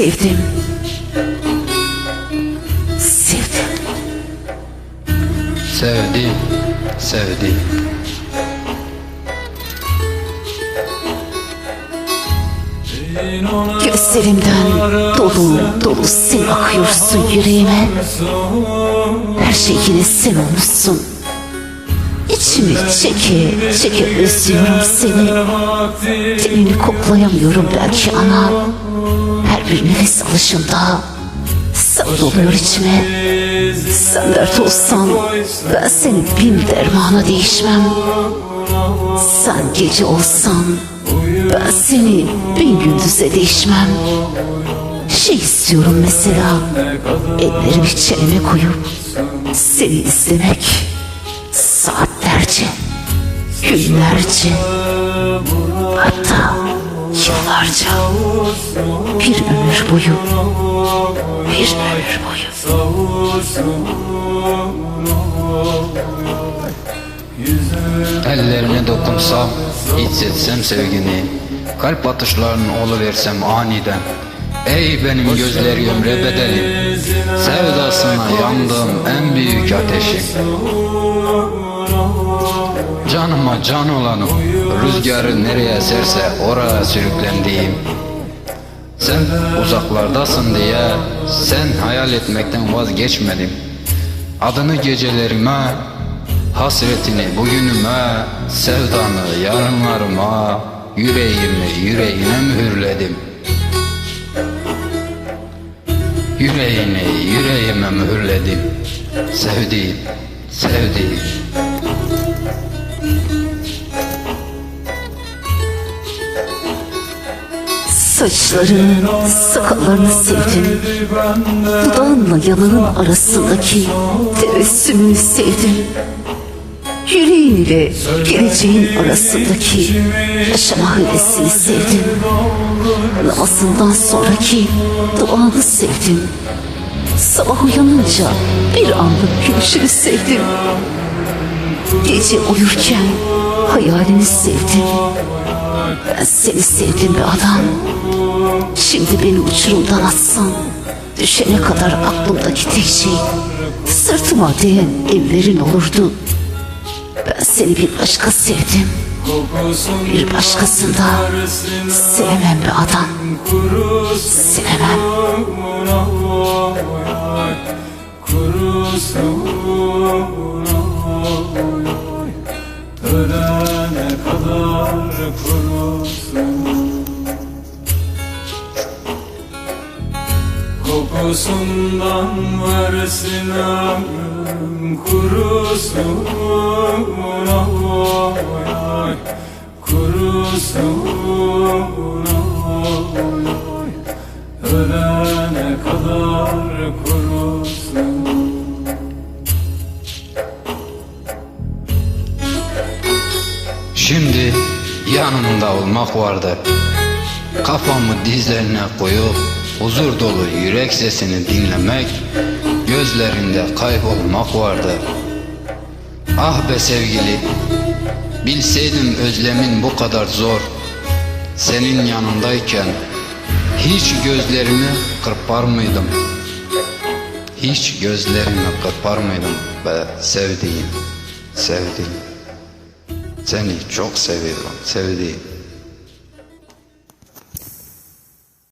sevdim. Sevdim. Sevdi, sevdi. Gözlerimden dolu dolu sen akıyorsun yüreğime. Her şey yine sen olmuşsun. İçimi çeke çeke özlüyorum seni. Tenini koklayamıyorum belki ama her bir nefes alışımda sen doluyor içime. Sen dert olsan ben senin bin dermana değişmem. Sen gece olsan ben seni bin gündüze değişmem. Şey istiyorum mesela ellerimi çeneme koyup seni izlemek saatlerce, günlerce hatta yıllarca bir ömür boyu bir ömür boyu. Ellerine dokunsam, hissetsem sevgini, kalp atışlarının versem aniden. Ey benim gözleri ömre bedelim, sevdasına yandığım en büyük ateşim. Canıma can olanım, rüzgarı nereye eserse oraya sürüklendiğim. Sen uzaklardasın diye, sen hayal etmekten vazgeçmedim. Adını gecelerime, hasretini bugünüme, sevdanı yarınlarıma, yüreğimi yüreğine mühürledim. Yüreğini yüreğime mühürledim. Sevdiğim, sevdiğim. Saçların, sakallarını sevdim. Dudağınla yanağın arasındaki tebessümünü sevdim. Yüreğin ile geleceğin arasındaki yaşama hevesini sevdim. Namazından sonraki duanı sevdim. Sabah uyanınca bir anlık gülüşünü sevdim. Gece uyurken hayalini sevdim. Ben seni sevdim be adam. Şimdi beni uçurumdan atsan düşene kadar aklımdaki tek şey sırtıma değen ellerin olurdu. Ben seni bir başka sevdim. Bir başkasında sevemem be adam. Sevemem. Ölene kadar kurusun Kokusundan versin ömrüm kurusun oy, oy, Kurusun oy, oy. Ölene kadar kurusun Şimdi yanımda olmak vardı. Kafamı dizlerine koyup huzur dolu yürek sesini dinlemek, gözlerinde kaybolmak vardı. Ah be sevgili, bilseydim özlemin bu kadar zor. Senin yanındayken hiç gözlerimi kırpar mıydım? Hiç gözlerimi kırpar mıydım be sevdiğim, sevdiğim. Seni çok seviyorum, sevdiğim.